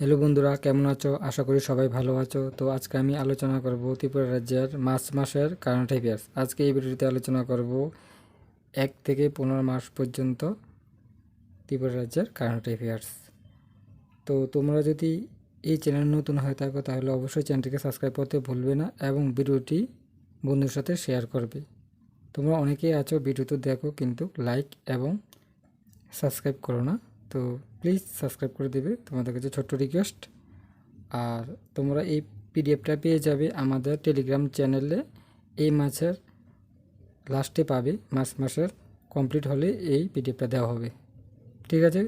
Hello বন্ধুরা, কেমন আছো? আশা করি সবাই ভালো আছো। তো আজকে আমি আলোচনা করব ত্রিপুরা রাজ্যের মার্চ মাসের কারেন্ট অ্যাফেয়ার্স আজকে এই ভিডিওতে আলোচনা করব এক থেকে পনেরো মাস পর্যন্ত ত্রিপুরা রাজ্যের কারেন্ট অ্যাফেয়ার্স তো তোমরা যদি এই চ্যানেল নতুন হয়ে থাকো, তাহলে অবশ্যই চ্যানেলটিকে সাবস্ক্রাইব করতে ভুলবে না এবং ভিডিওটি বন্ধুর সাথে শেয়ার করবে। তোমরা অনেকেই আছো ভিডিওতে দেখো, কিন্তু লাইক এবং সাবস্ক্রাইব করো না। তো প্লিজ সাবস্ক্রাইব করে দেবে তোমাদের কাছে ছোট্ট রিকোয়েস্ট আর তোমরা এই পিডিএফটা পেয়ে যাবে আমাদের টেলিগ্রাম চ্যানেলে এই মাসের লাস্টে পাবে, মাস মাসের কমপ্লিট হলে এই পিডিএফটা দেওয়া হবে। ঠিক আছে?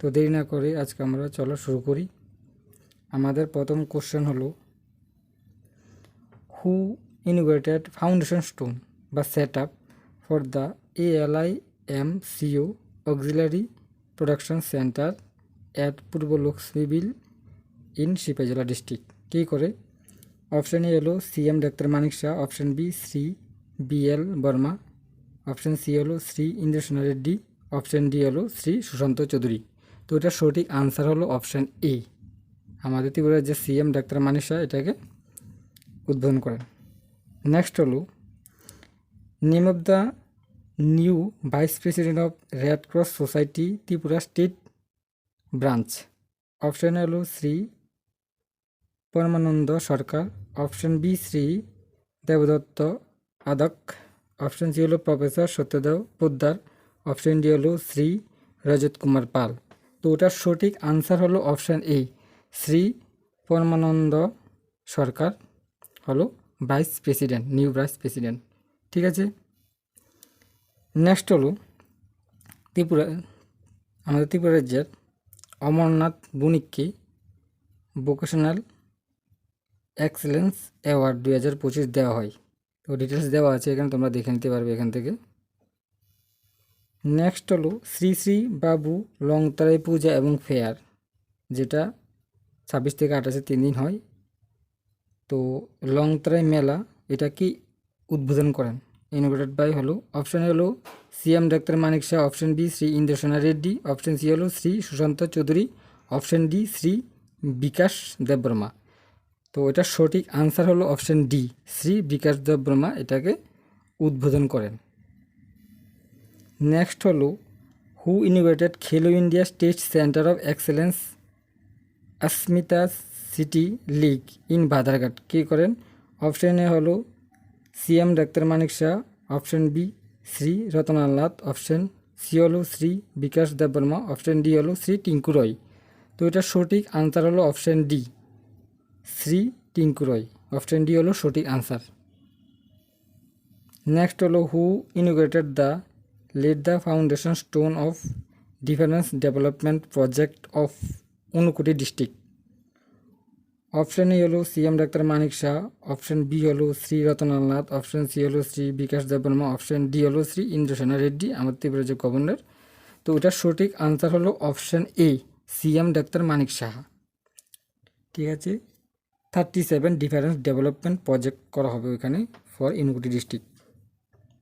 তো দেরি না করে আজকে আমরা চলো শুরু করি। আমাদের প্রথম কোশ্চেন হলো হু ইনোভেটেড ফাউন্ডেশন স্টোন বা set up for the A L I M C O auxiliary production centre at Purba Lakshmibil in Sepahijala district কী করে অপশান এ হলো CM doctor Manik Shah option B Shri B L Verma option C হলো Shri Indrasena Reddy option D হলো শ্রী সুশান্ত চৌধুরী তো এটার সঠিক answer হলো option A আমাদের ত্রিপুরার যে সিএম ডাক্তার মানিক শাহ এটাকে উদ্বোধন করেন। নেক্সট হলো name of the new vice president of Red Cross society Tripura state branch. Option হলো Shri Paramananda Sarkar. Option B, Shri Debdatta Adak. Option C হলো professor Satyadeb Poddar. Option D হলো শ্রী রজত কুমার পাল। তো ওটার সঠিক আনসার হলো option এ, শ্রী পরমানন্দ সরকার। হলো vice president, new vice president. ঠিক আছে? নেক্সট হলো ত্রিপুরা, আমাদের ত্রিপুরা রাজ্যের অমরনাথ বণিককে ভোকেশনাল এক্সেলেন্স অ্যাওয়ার্ড দুই হাজার পঁচিশ দেওয়া হয়। তো ডিটেলস দেওয়া আছে এখানে, তোমরা দেখে নিতে পারবে এখান থেকে। নেক্সট হলো শ্রী শ্রী বাবু লংতরাই পূজা এবং ফেয়ার, যেটা ছাব্বিশ থেকে আঠাশে তিন দিন হয়। তো লংতরাই মেলা, এটা কি উদ্বোধন করেন? ইনোভেটেড বাই হলো। অপশন হলো CM doctor Manik Shah option B Shri Indrasena Reddy option C হলো শ্রী সুশান্ত চৌধুরী অপশন ডি শ্রী বিকাশ দেববর্মা তো এটার সঠিক আনসার হলো অপশন ডি শ্রী বিকাশ দেববর্মা এটাকে উদ্বোধন করেন। নেক্সট হলো who innovated Khelo India state centre of excellence Asmita city league in Badharghat কী করেন? অপশন হলো CM doctor Manik Shah option B Shri Ratanlal Nath option C হলো শ্রী বিকাশ দেববর্মা অপশন ডি হলো শ্রী টিঙ্কু রয় তো এটার সঠিক আনসার হলো option D Shri Tinku Roy option D হলো সঠিক আনসার নেক্সট হলো who inaugurated the laid the foundation stone of defence development project of Unakoti district option A হলো CM doctor Manik Shah, option B হলো Shri Ratanlal Nath, option C হলো Shri Bikash Debbarma, option D হলো শ্রী ইন্দ্রসেনা রেড্ডি, আমার ত্রিপুরা যে governor. তো ওটার সঠিক আনসার হলো option A, CM doctor Manik Saha ঠিক আছে? Thirty seven difference development project করা হবে ওইখানে ফর ইনগুটি ডিস্ট্রিক্ট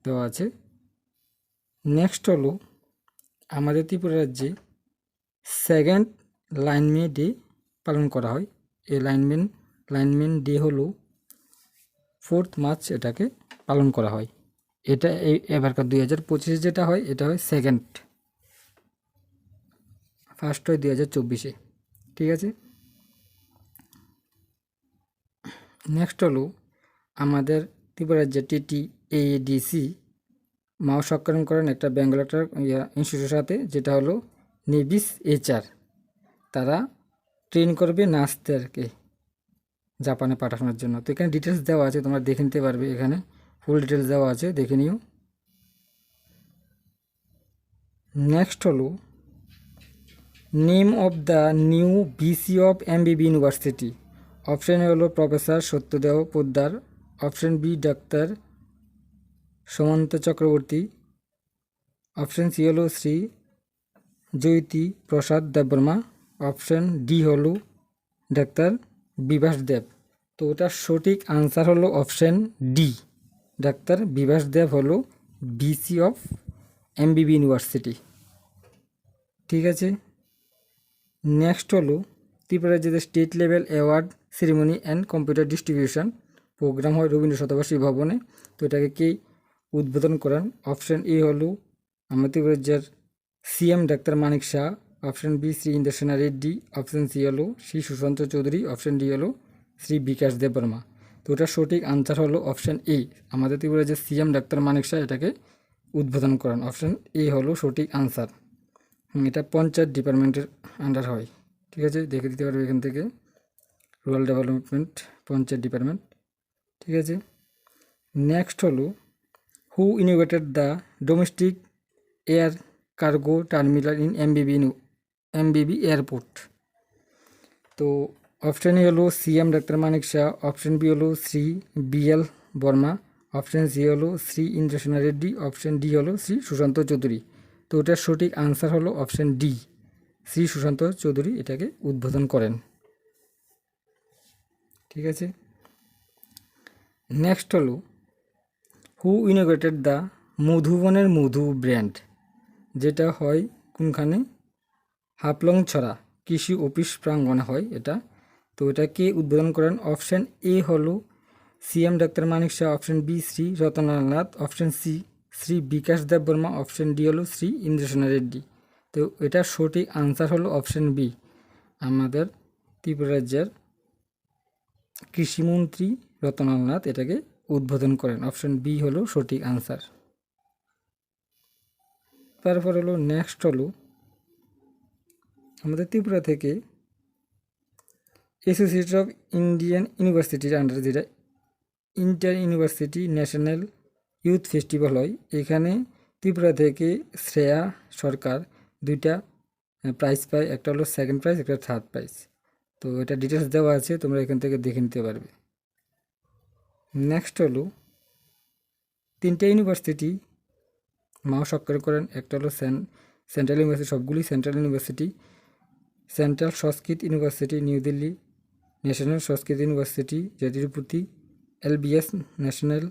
দেওয়া আছে। নেক্সট হলো আমাদের ত্রিপুরা রাজ্যে সেকেন্ড লাইনমে ডে পালন করা হয়। এই লাইনম্যান লাইনম্যান ডে হলো ফোর্থ মার্চ এটাকে পালন করা হয়। এটা এই এবারকার দুই হাজার পঁচিশে যেটা হয়, এটা হয় সেকেন্ড ফার্স্ট হয় দুই হাজার চব্বিশে। ঠিক আছে? নেক্সট হলো আমাদের ত্রিপুরা রাজ্যের টিটি এডিসি মাও সক্করণ করেন একটা ব্যাঙ্গালোর ইনস্টিটিউটের সাথে, যেটা হলো নেভিস এইচআর তারা ট্রেন করবে নার্সদেরকে জাপানে পাঠানোর জন্য। তো এখানে ডিটেলস দেওয়া আছে, তোমরা দেখে নিতে পারবে এখানে। ফুল ডিটেলস দেওয়া আছে, দেখে নিও। নেক্সট হলো name of the new VC of MBB university option হলো professor Satyadeb Poddar. Option B doctor Samanta Chakraborty. Option C হলো শ্রী জ্যোতি প্রসাদ দেববর্মা অপশন ডি হলো ডাক্তার বিভাস দেব। তো ওটার সঠিক আনসার হলো option D. Doctor Bibhas Deb হলো বিসি অফ এমবিবি ইউনিভার্সিটি ঠিক আছে? নেক্সট হলো ত্রিপুরা রাজ্যের state level award ceremony and computer distribution programme হয় রবীন্দ্র শতবার্ষী ভবনে। তো এটাকে কে উদ্বোধন করেন? অপশন এ হলো আমাদের রাজ্যের CM doctor Manik Shah. Option B, Shri Indrasena Reddy. Option C হলো শ্রী সুশান্ত চৌধুরী। অপশন ডি হলো শ্রী বিকাশ দেববর্মা তো ওটার সঠিক আনসার হলো অপশন এ। আমাদের ত্রিপুরা রাজ্যের সিএম ডাক্তার মানিক শাহ, এটাকে উদ্বোধন করেন। অপশন এ হলো সঠিক আনসার এটা পঞ্চায়েত ডিপার্টমেন্টের আন্ডার হয়। ঠিক আছে? দেখে দিতে পারবে এখান থেকে। Rural development panchayat department. ঠিক আছে? নেক্সট হলো who innovated the domestic air cargo terminal in MBB MBB airport তো অপশন এ হলো CM doctor Manik Shah option B হলো Shri BL Verma option C হলো শ্রী ইন্দ্রসেনা রেড্ডি অপশন ডি হলো শ্রী সুশান্ত চৌধুরী। তো ওটার সঠিক আনসার হলো অপশন ডি শ্রী সুশান্ত চৌধুরী এটাকে উদ্বোধন করেন। ঠিক আছে? নেক্সট হলো who innovated the মধুবনের Madhu brand যেটা হয় কোনখানে? হাফলং ছড়া কৃষি অফিস প্রাঙ্গণে হয় এটা। তো এটাকে উদ্বোধন করেন অপশান এ হলো CM doctor Manik Shah, option B Shri Ratanath option C Shri Bikash Deb Barma, option D হলো শ্রী ইন্দ্রসেনা রেড্ডি। তো এটার সঠিক আনসার হলো অপশন বি। আমাদের ত্রিপুরা রাজ্যের কৃষিমন্ত্রী রতনাথ এটাকে উদ্বোধন করেন। অপশন বি হলো সঠিক আনসার। তারপর হলো নেক্সট হলো আমাদের ত্রিপুরা থেকে অ্যাসোসিয়েশন অফ ইন্ডিয়ান ইউনিভার্সিটির আন্ডারে যেটা inter university national youth festival হয়। এখানে ত্রিপুরা থেকে শ্রেয়া সরকার দুইটা প্রাইজ পায়। একটা হলো সেকেন্ড প্রাইজ একটা থার্ড প্রাইজ তো এটা ডিটেলস দেওয়া আছে, তোমরা এখান থেকে দেখে নিতে পারবে। নেক্সট হলো তিনটা ইউনিভার্সিটি মাও স্বাক্ষর করেন। একটা হলো সেন্ট্রাল ইউনিভার্সিটি সবগুলি central university central Sanskrit university, New Delhi national Sanskrit university যে Tirupati LBS national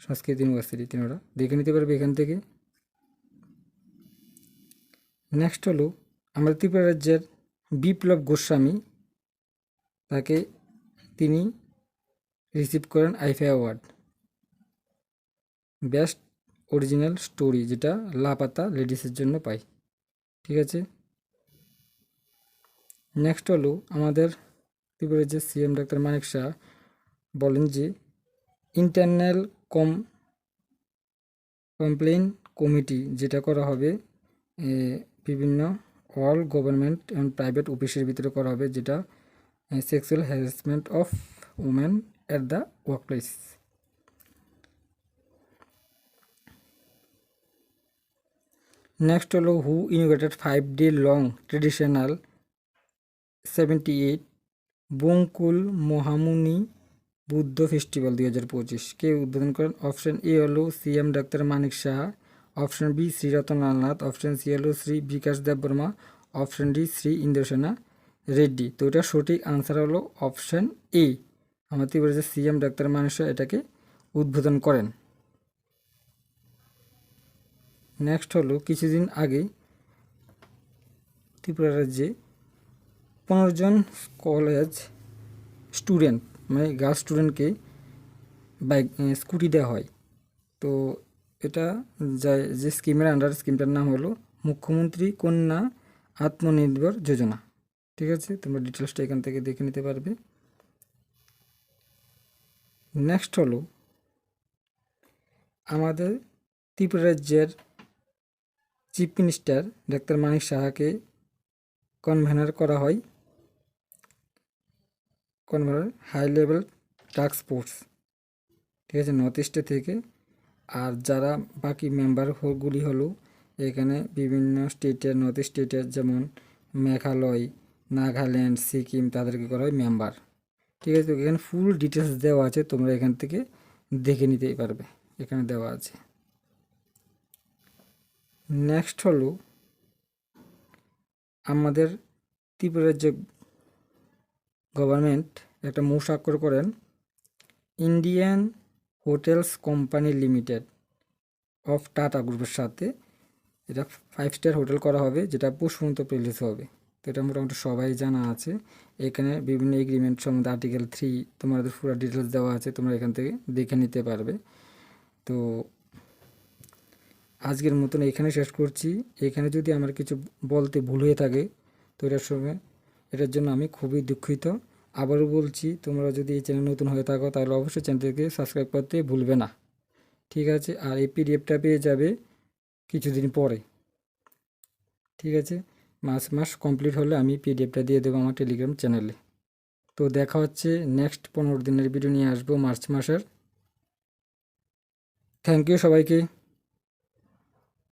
Sanskrit university, তিনোটা। দেখে নিতে পারবে এখান থেকে। নেক্সট হলো আমাদের ত্রিপুরা রাজ্যের বিপ্লব গোস্বামী। তাকে তিনি রিসিভ করেন IIFA award best original story যেটা লাপাতা লেডিসের জন্য পাই ঠিক আছে? নেক্সট হলো আমাদের ত্রিপুরার যে সিএম ডাক্তার মানিক শাহ বলেন যে ইন্টারনাল কম কমপ্লেন কমিটি যেটা করা হবে বিভিন্ন অল গভর্নমেন্ট অ্যান্ড প্রাইভেট অফিসের ভিতরে করা হবে, যেটা sexual harassment of women at the workplace next হলো who innovated five day long traditional seventy eight বঙ্কুল Mahamuni Buddha festival দুই হাজার পঁচিশ। কে উদ্বোধন করেন? অপশন এ হলো CM doctor Manik Saha. Option B Shri Ratanath option C হলো Shri Bikash Deb Varma. Option D Shri Indrasena Reddy. তো এটা সঠিক আনসার হলো অপশন এ আমার ত্রিপুরা যে সিএম ডাক্তার মানিক শাহ এটাকে উদ্বোধন করেন। নেক্সট হলো কিছুদিন আগে ত্রিপুরা রাজ্যে পনেরো জন কলেজ স্টুডেন্ট মানে গার্লস স্টুডেন্টকে বাইক স্কুটি দেওয়া হয়। তো এটা যা যে স্কিমের আন্ডার স্কিমটার নাম হলো মুখ্যমন্ত্রী কন্যা আত্মনির্ভর যোজনা। ঠিক আছে? তোমরা ডিটেলসটা এখান থেকে দেখে নিতে পারবে। নেক্সট হলো আমাদের ত্রিপুরা রাজ্যের চিফ মিনিস্টার ডাক্তার মানিক সাহাকে কনভেনার করা হয়। Convener high level task force ঠিক আছে, নর্থ ইস্টে থেকে। আর যারা বাকি মেম্বারগুলি হলো এখানে বিভিন্ন স্টেটের, নর্থ স্টেটের যেমন মেঘালয়, নাগাল্যান্ড, সিকিম, তাদেরকে করা হয় মেম্বার। ঠিক আছে এখানে ফুল ডিটেলস দেওয়া আছে, তোমরা এখান থেকে দেখে নিতেই পারবে, এখানে দেওয়া আছে। নেক্সট হলো, আমাদের ত্রিপুরার যে গভর্নমেন্ট একটা মৌ স্বাক্ষর করেন, Indian hotels company limited of Tata গ্রুপের সাথে এটা ফাইভ স্টার হোটেল করা হবে, যেটা পুষ্পন্ত প্যালেস হবে। তো এটা মোটামুটি সবাই জানা আছে। এখানে বিভিন্ন এগ্রিমেন্ট সম্বন্ধে আর্টিকেল থ্রি তোমাদের পুরো ডিটেলস দেওয়া আছে, তোমরা এখান থেকে দেখে নিতে পারবে। তো আজকের মতন এখানে শেষ করছি। এখানে যদি আমার কিছু বলতে ভুল হয়ে থাকে, তো এটার সঙ্গে এটার জন্য আমি খুবই দুঃখিত। আবারও বলছি, তোমরা যদি এই চ্যানেল নতুন হয়ে থাকো, তাহলে অবশ্যই চ্যানেলটিকে সাবস্ক্রাইব করতে ভুলবে না। ঠিক আছে? আর এই পিডিএফটা পেয়ে যাবে কিছুদিন পরে। ঠিক আছে? মাস মাস কমপ্লিট হলে আমি পিডিএফটা দিয়ে দেবো আমার টেলিগ্রাম চ্যানেলে। তো দেখা হচ্ছে নেক্সট পনেরো দিনের ভিডিও নিয়ে আসব মার্চ মাসের। থ্যাংক ইউ সবাইকে।